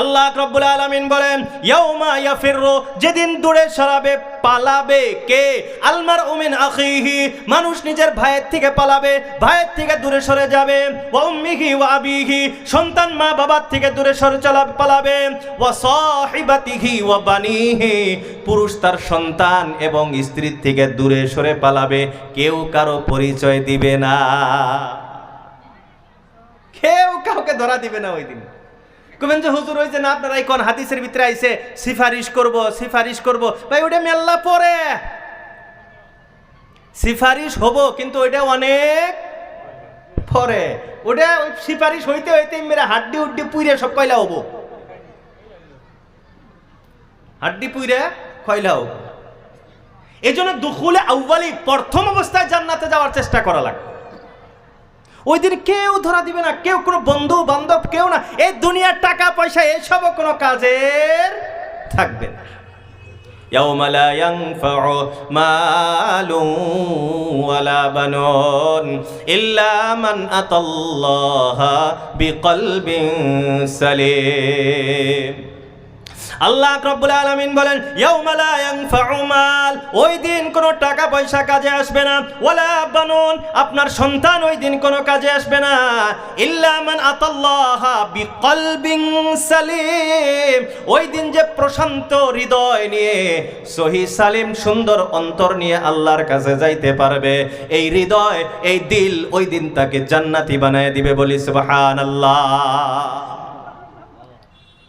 আল্লাহ রব্বুল আলামিন বলেন, ইয়াউমা ইয়াফিরু যেদিন দূরে সরাবে, পালাবে কে? আলমার উমিন আখিহি, মানুষ নিজের ভাইয়ের থেকে পালাবে, ভাইয়ের থেকে দূরে সরে যাবে। ওয়া উম্মিহি ওয়া আবিহি, সন্তান মা বাবার থেকে দূরে সরে চলা, পালাবে। ওয়া সাহিবাতিহি ওয়া বানিহি, পুরুষ তার সন্তান এবং স্ত্রীর থেকে দূরে সরে পালাবে, কেউ কারও পরিচয় দিবে না। কেউ কাউকে ধরা দিবে না ওই দিন। কবেন যে হুজুর হয়েছে না, আপনারা এই কোন হাদিসের ভিতরে আইছে, সিফারিশ করব সিফারিশ করব, ভাই ওটা মেল্লা পরে। সিফারিশ হব, কিন্তু ওইটা অনেক পরে। ওটা ওই সিফারিশ হইতে হইতে মেরে হাড্ডি উড্ডি পুইরে সব কয়লা হব। হাড্ডি পুইরে কয়লা হব। এই জন্য দুখুলে আউ্বালি প্রথম অবস্থায় জান্নাতে যাওয়ার চেষ্টা করা লাগবে। ওই দিন কেউ ধরা দিবে না কেউ কোনো বন্ধু বান্ধব কেউ না এই দুনিয়ার টাকা পয়সা এসবও কোনো কাজের থাকবে না يوم لا ينفع مال ولا بنون إلا من أتى الله بقلب سليم আল্লাহ রব্বুল আলামিন বলেন মাল। ওই দিন কোনো টাকা পয়সা কাজে আসবে না। ওয়ালা বানুন। আপনার সন্তান ওই দিন কোনো কাজে আসবে না। ইল্লা মান আতাল্লাহা বিকলবিন সালিম। ওই দিন যে প্রশান্ত হৃদয় নিয়ে, সহি সালিম সুন্দর অন্তর নিয়ে আল্লাহর কাছে যাইতে পারবে। এই হৃদয়, এই দিল ওই দিন তাকে জান্নাতি বানায় দিবে বলি সুবহানাল্লাহ।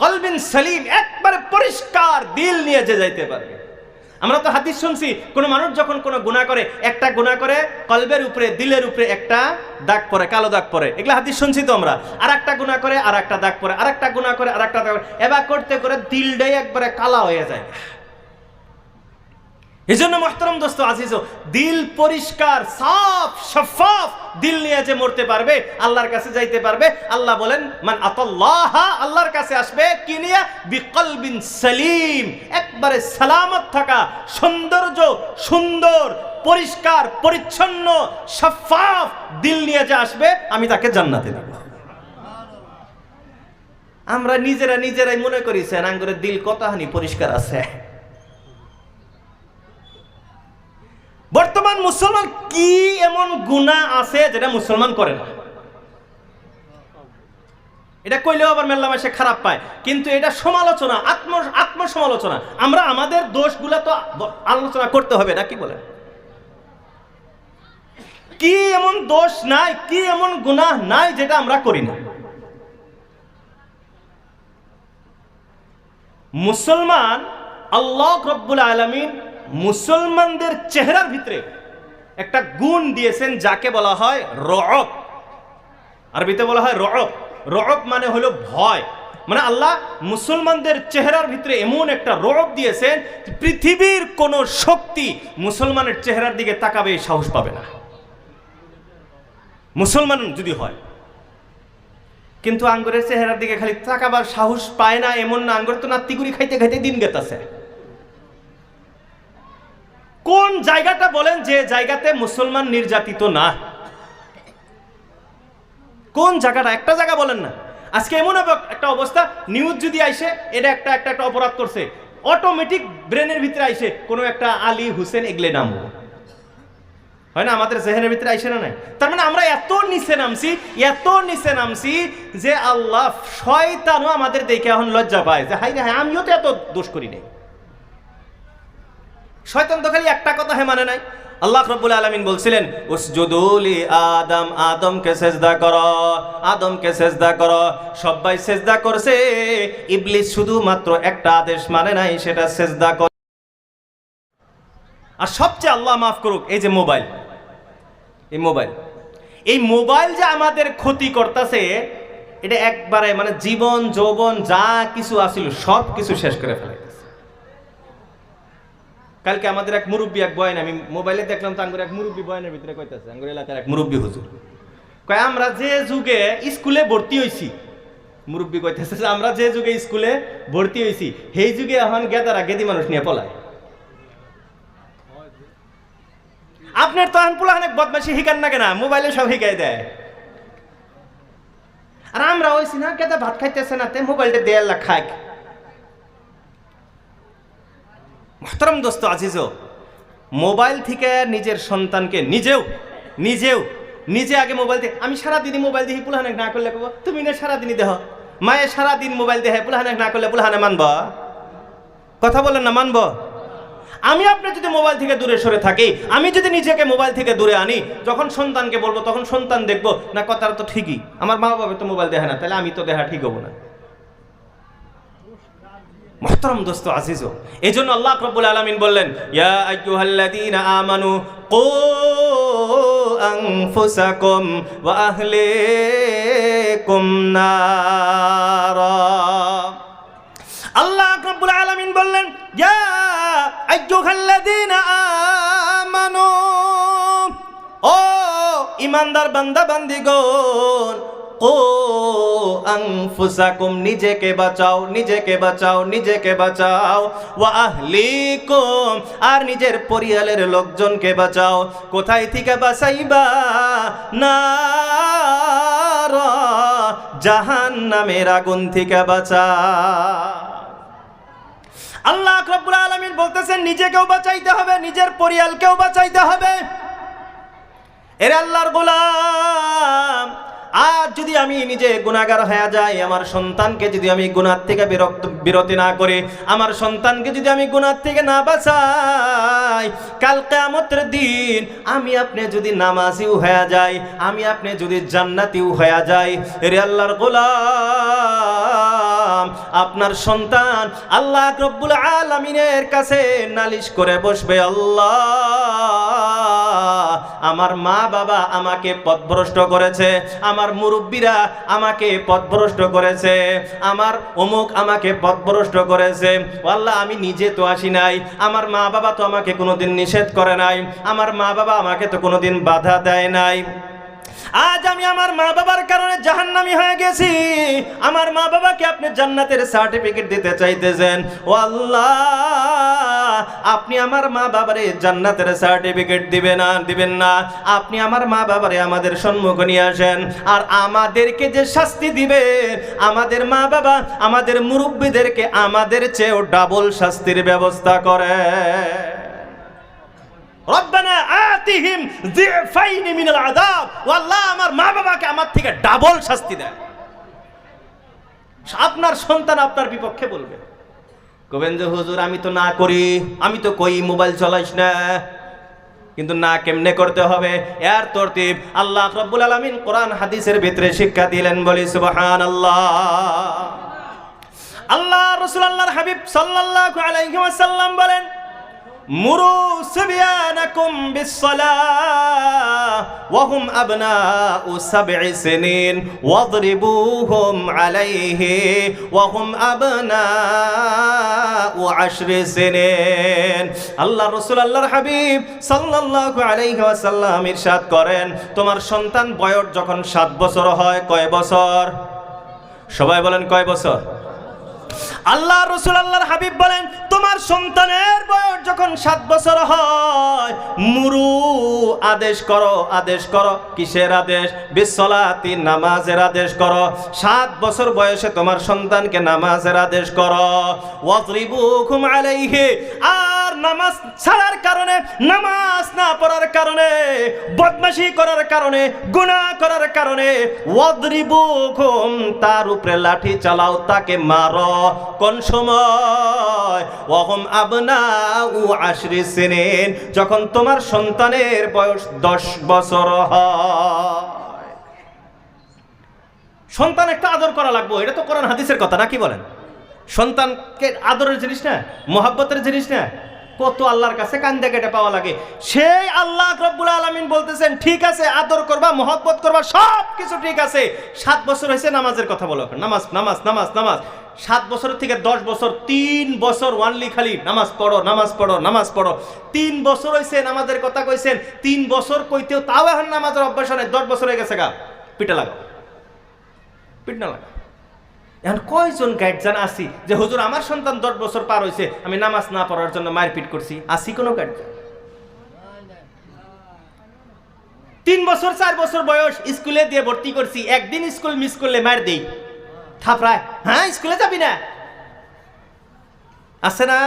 কলবিন সালিম, একবারে পরিষ্কার দিল নিয়ে যে যাইতে পারবে। আমরা তো হাদিস শুনছি, কোনো মানুষ যখন কোনো গুণা করে, একটা গুণা করে, কলবের উপরে, দিলের উপরে একটা দাগ পরে কালো দাগ পরে এগুলো হাদিস শুনছি তো আমরা। আর একটা গুণা করে আর একটা দাগ পরে আর একটা গুণা করে আর একটা দাগ। এবার করতে করে দিলটাই একবারে কালা হয়ে যায়। এই জন্য মহতরম দোস্ত আজিজ দিল পরিষ্কার, সাফ, শফাফ দিল নিয়ে যে মরতে পারবে, আল্লাহর কাছে যাইতে পারবে, আল্লাহ বলেন, মান আতাল্লাহ, আল্লাহর কাছে আসবে, কি নিয়ে? বিকলবিন সালিম, একবারে সালামত থাকা, সৌন্দর্য সুন্দর, পরিষ্কার, পরিচ্ছন্ন সফাফ দিল নিয়ে যে আসবে, আমি তাকে জান্নাতে দেব আমরা নিজেরা নিজেরাই মনে করি সেনাঙ্গরের দিল কতখানি পরিষ্কার আছে? বর্তমান মুসলমান কি এমন গুণা আছে যেটা মুসলমান করে না? এটা কইলেও আবার মেল্লা মাসে খারাপ পায়। কিন্তু এটা সমালোচনা, আত্ম, আত্মসমালোচনা। আমরা আমাদের দোষগুলা তো আলোচনা করতে হবে না, কি বলেন? কি এমন দোষ নাই, কি এমন গুনাহ নাই যেটা আমরা করি না? মুসলমান আল্লাহ রব্বুল আলমিন মুসলমানদের চেহারার ভিতরে একটা গুণ দিয়েছেন, যাকে বলা হয় রব। আরবিতে বলা হয় রব। রব মানে হলো ভয়। মানে আল্লাহ মুসলমানদের চেহারার ভিতরে এমন একটা রব দিয়েছেন, পৃথিবীর কোন শক্তি মুসলমানের চেহারার দিকে তাকাবে সাহস পাবে না। মুসলমান যদি হয়, কিন্তু আঙ্গুরের চেহারার দিকে খালি তাকাবার সাহস পায় না, এমন না, আঙ্গুর তো নাত্তিগুড়ি খাইতে খাইতে দিন গেতাছে। কোন জায়গাটা বলেন যে জায়গাতে মুসলমান নির্যাতিত না? কোন জায়গাটা? একটা জায়গা বলেন না। আজকে এমন একটা অবস্থা নিউজ যদি আইসে, এটা একটা একটা একটা অপরাধ করছে। অটোমেটিক ব্রেনের ভিতরে আইসে কোনো একটা আলী হুসেন এগলে নাম হয় না? আমাদের জেহেনের ভিতরে আইসে না নাই? তার মানে আমরা এত নিচে নামছি, এত নিচে নামছি যে আল্লাহ শয়তানও আমাদের দেখে এখন লজ্জা পায়। যে হাই হাই আমিও তো এত দোষ করি নাই। শয়তান তো খালি একটা কথা হে মানে নাই। আল্লাহ রব্বুল আলমিন বলছিলেন উসজুদুলি আদম, আদমকে সেজদা কর, আদমকে সেজদা কর। সবাই সেজদা করছে, ইবলিস শুধুমাত্র একটা আদেশ মানে নাই, সেটা সেজদা কর আর সবচেয়ে আল্লাহ মাফ করুক, এই যে মোবাইল। এই মোবাইল। এই মোবাইল যে আমাদের ক্ষতি করতেছে, এটা একবারে মানে জীবন, যৌবন, যা কিছু আসিল সব কিছু শেষ করে ফেলে কালকে আমাদের এক মুরব্বী এক বয়ান, আমি মোবাইলে দেখলাম তো আঙ্গুর এক মুরব্বী বয়ানের ভিতরে কইতাছে, আঙ্গুর এলাকার এক মুরব্বী হুজুর। কয়, আমরা যে যুগে স্কুলে ভর্তি হইছি, মুরব্বী কইতেছে, যে আমরা যে যুগে স্কুলে ভর্তি হইছি, সেই যুগে এখন গেদারা গেদি মানুষ নিয়ে পলায়। আপনার তো এখন পোলা অনেক বদমাসি শিকার না কেনা, মোবাইলে সব শিখাই দেয়। আর আমরা ওই না কেদা ভাত খাইতেছে না তে মোবাইলটা দিয়ে আল্লাহ খায় মহতরম দোস্ত আজিজ মোবাইল থেকে নিজের সন্তানকে নিজেও নিজেও, নিজে আগে মোবাইল দিয়ে আমি সারাদিনই মোবাইল দেখি পুলাহানে না করলে কব, তুমি না সারাদিনই দেহ। মায়ে সারাদিন মোবাইল দেখে পুলাহানে না করলে পুলাহানে মানব। কথা বলেন না, মানব? আমি আপনি যদি মোবাইল থেকে দূরে সরে থাকি, আমি যদি নিজেকে মোবাইল থেকে দূরে আনি, যখন সন্তানকে বলব, তখন সন্তান দেখব, না, কথাটা তো ঠিকই। আমার মা বাবা তো মোবাইল দেখে না, তাহলে আমি তো দেখা ঠিক হব না। মহতরম দোস্ত আজিজ এই জন্য আল্লাহ রব্বুল আলমিন বললেন, ইয়া আইয়ুহাল্লাযীনা আমানু কু ওয়া আহলিকুম নারা। আল্লাহ রব্বুল আলামিন বললেন, ইয়া আমানু, ও ইমানদার বান্দা বান্দিগণ আনফুসাকুম, নিজেকে বাঁচাও নিজেকে বাঁচাও নিজেকে বাঁচাও। ওয়া আহলিকুম, আর নিজের পরিয়ালের লোকজনকে বাঁচাও। কোথায় থেকে বাঁচাইবা? না জাহান নামের আগুন থেকে বাঁচা আল্লাহ রব্বুল আলামিন বলতেছেন, নিজেকেও বাঁচাইতে হবে, নিজের পরিয়ালকেও বাঁচাইতে হবে। এর আল্লাহর গোলাম আর যদি আমি নিজে গুণাগার হয়ে যাই, আমার সন্তানকে যদি আমি গুণার থেকে বিরক্ত, বিরতি না করি, আমার সন্তানকে যদি আমি গুণার থেকে না বাঁচাই, কাল কেয়ামতের দিন আমি আপনি যদি নামাজিও হয়ে যাই, আমি আপনি যদি জান্নাতিও হয়ে যাই রে আল্লাহর গোলাম, আপনার সন্তান আল্লাহ রব্বুল আলমিনের কাছে নালিশ করে বসবে আল্লাহ। আমার মা বাবা আমাকে পথভ্রষ্ট করেছে, আমার মুরব্বীরা আমাকে পথভ্রষ্ট করেছে, আমার অমুক আমাকে পথভ্রষ্ট করেছে। আল্লাহ, আমি নিজে তো আসি নাই, আমার মা বাবা তো আমাকে কোনোদিন নিষেধ করে নাই, আমার মা বাবা আমাকে তো কোনোদিন বাধা দেয় নাই। আজ আমি আমার মা বাবার কারণে জাহান্নামি হয়ে গেছি। আমার মা বাবাকে আপনি জান্নাতের সার্টিফিকেট দিতে চাইতেছেন। ও আল্লাহ, আপনি আমার মা বাবারে জান্নাতের সার্টিফিকেট দিবেন না দিবেন না। আপনি আমার মা বাবারে আমাদের সম্মুখ নিয়ে আসেন। আর আমাদেরকে যে শাস্তি দিবে, আমাদের মা বাবা আমাদের মুরব্বীদেরকে আমাদের চেয়েও ডাবল শাস্তির ব্যবস্থা করে। রব্বানা আতিহিম যিফাইনি মিনাল আযাব। ও আল্লাহ আমার মা বাবাকে আমার থেকে ডাবল শাস্তি দেয় আপনার সন্তান আপনার বিপক্ষে বলবে। কবেন যে হুজুর আমি তো না করি আমি তো কই মোবাইল চলাইস না। কিন্তু না কেমনে করতে হবে? এর তরতিব আল্লাহ রব্বুল আলামিন কোরআন হাদিসের ভিতরে শিক্ষা দিলেন বলি সুবহানাল্লাহ। আল্লাহ রাসূল আল্লাহর হাবিব সাল্লাল্লাহু আলাইহি ওয়াসাল্লাম বলেন মুরু সিবিয়ানাকুম বিসসালাহ ওয়া হুম আবনাউ সাবঈ সিনিন, ওয়াদরিবুহুম আলাইহি ওয়া হুম আবনাউ আশরি সিনিন। আল্লাহ রাসূল, আল্লাহর হাবিব সাল্লাল্লাহু আলাইহি ওয়াসাল্লাম ইরশাদ করেন, তোমার সন্তান বয়স যখন 7 বছর হয়, কয় বছর? সবাই বলেন, কয় বছর? আল্লাহ রসুল আল্লাহর হাবিব বলেন, তোমার সন্তানের বয়স যখন সাত বছর হয়, মুরু, আদেশ করো আদেশ করো, কিসের আদেশ? বিশ্বলাতি নামাজের আদেশ করো। সাত বছর বয়সে তোমার সন্তানকে নামাজের আদেশ করো। ওয়াজরিবু খুম আলাইহি, আর নামাজ ছাড়ার কারণে, নামাজ না পড়ার কারণে, বদমাশি করার কারণে, গুনাহ করার কারণে ওয়াজরিবু খুম তার উপরে লাঠি চালাও, তাকে মারো। কোন সময়? ওহম আবনা উ আশরি সিনিন, যখন তোমার সন্তানের বয়স দশ বছর হয়। সন্তান একটা আদর করা লাগবো, এটা তো কোরআন হাদিসের কথা নাকি বলেন? সন্তানকে আদরের জিনিস না, মোহাব্বতের জিনিস না কত আল্লাহর কাছে কান্দে কেটে পাওয়া লাগে। সেই আল্লাহ রব্বুল আলমিন বলতেছেন, ঠিক আছে, আদর করবা, মহব্বত করবা সব কিছু ঠিক আছে। সাত বছর হয়েছে নামাজের কথা বলো নামাজ নামাজ নামাজ নামাজ। সাত বছর থেকে দশ বছর, তিন বছর ওয়ানলি খালি নামাজ পড়ো নামাজ পড়ো নামাজ পড়ো। তিন বছর হয়েছে নামাজের কথা কইছেন, তিন বছর কইতেও তাও এখন নামাজের অভ্যাস নেই, দশ বছর হয়ে গেছে গা। পিঠে লাগাও। পিঠ না এখন কয়জন গার্জান আসি যে, হুজুর, আমার সন্তান দশ বছর পার হয়েছে আমি নামাজ না পড়ার জন্য মারপিট করছি আসি কোনো গার্জান তিন বছর, চার বছর বয়স, স্কুলে দিয়ে ভর্তি করছি, একদিন স্কুল মিস করলে মার দেই। থাপড়ায় হ্যাঁ স্কুলে যাবি না? আছে না?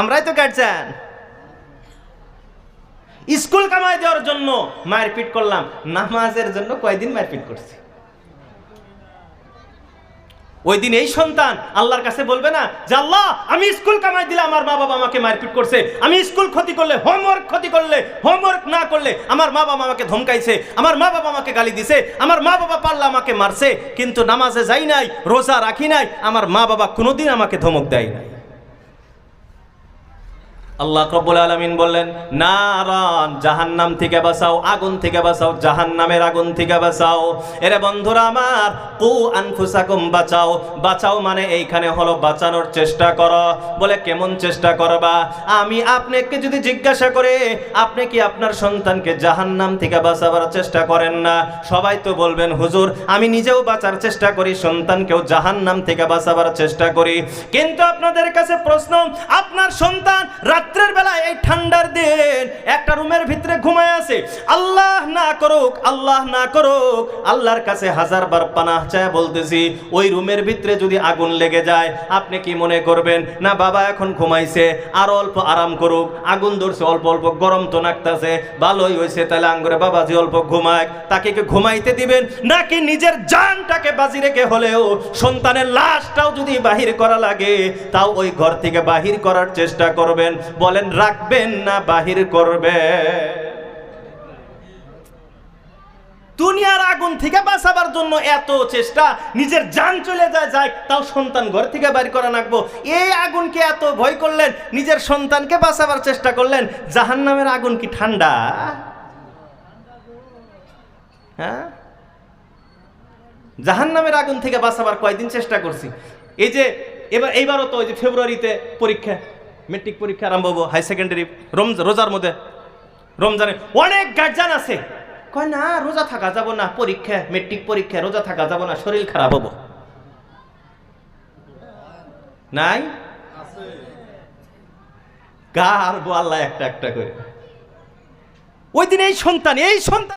আমরাই তো গার্জিয়ান স্কুল কামাই দেওয়ার জন্য মারপিট করলাম, নামাজের জন্য কয়দিন মারপিট করছি? ওই দিন এই সন্তান আল্লাহর কাছে বলবে না যে, আল্লাহ, আমি স্কুল কামাই দিলে আমার মা বাবা আমাকে মারপিট করছে। আমি স্কুল ক্ষতি করলে হোমওয়ার্ক ক্ষতি করলে হোমওয়ার্ক না করলে আমার মা বাবা আমাকে ধমকাইছে, আমার মা বাবা আমাকে গালি দিছে, আমার মা বাবা পারলে আমাকে মারছে। কিন্তু নামাজে যাই নাই, রোজা রাখি নাই, আমার মা বাবা কোনোদিন আমাকে ধমক দেয় নাই। আল্লাহ রব্বুল আলামিন বললেন, নারান, জাহান্নাম থেকে বাঁচাও, আগুন থেকে বাঁচাও, জাহান্নামের আগুন থেকে বাঁচাও। এরে বন্ধুরা আমার, কু আনফুসাকুম, বাঁচাও। বাঁচাও মানে এইখানে হলো বাঁচানোর চেষ্টা করো। বলে কেমন চেষ্টা করবা? আমি আপনাকে যদি জিজ্ঞাসা করে, আপনি কি আপনার সন্তানকে জাহান্নাম থেকে বাঁচাবার চেষ্টা করেন না? সবাই তো বলবেন, হুজুর, আমি নিজেও বাঁচার চেষ্টা করি, সন্তানকেও জাহান্নাম থেকে বাঁচাবার চেষ্টা করি। কিন্তু আপনাদের কাছে প্রশ্ন, আপনার সন্তান রাত্রের বেলায় এই ঠান্ডার দিন একটা রুমের ভিতরে ঘুমায় আছে। আল্লাহ না করুক, আল্লাহ না করুক, আল্লাহর কাছে হাজার বার পানাহ চায় বলতেছি, ওই রুমের ভিতরে যদি আগুন লেগে যায়, আপনি কি মনে করবেন? না, বাবা এখন ঘুমাইছে, আর অল্প আরাম করুক, আগুন ধরছে, অল্প অল্প গরম তো নাকতাছে, ভালোই হয়েছে তাহলে আঙ্গুরে বাবাজি অল্প ঘুমায় তাকে কি ঘুমাইতে দিবেন? নাকি নিজের জানটাকে বাজি রেখে হলেও সন্তানের লাশটাও যদি বাহির করা লাগে, তাও ওই ঘর থেকে বাহির করার চেষ্টা করবেন। বলেন, রাখবেন না, বাহির করবে। দুনিয়ার আগুন থেকে বাঁচাবার জন্য এত চেষ্টা, নিজের যান চলে যায় যায়, তাও সন্তান ঘর থেকে বাইর করা নাকবো। এই আগুনকে এত ভয় করলেন, নিজের সন্তানকে বাঁচাবার চেষ্টা করলেন, জাহান্নামের আগুন কি ঠান্ডা? হ্যাঁ? জাহান্নামের আগুন থেকে বাঁচাবার কয়দিন চেষ্টা করছি? এই যে, এবার, এইবারও তো ওই যে ফেব্রুয়ারিতে পরীক্ষা মেট্রিক পরীক্ষা আরম্ভ হব হাই সেকেন্ডারি রমজ রোজার মধ্যে। রমজানে অনেক গার্জান আছে। কয়, না, রোজা থাকা যাব না, পরীক্ষা মেট্রিক পরীক্ষা, রোজা থাকা যাব না, শরীর খারাপ হব। নাই? গার আল্লাহ একটা একটা করে। ওই দিন এই সন্তান এই সন্তান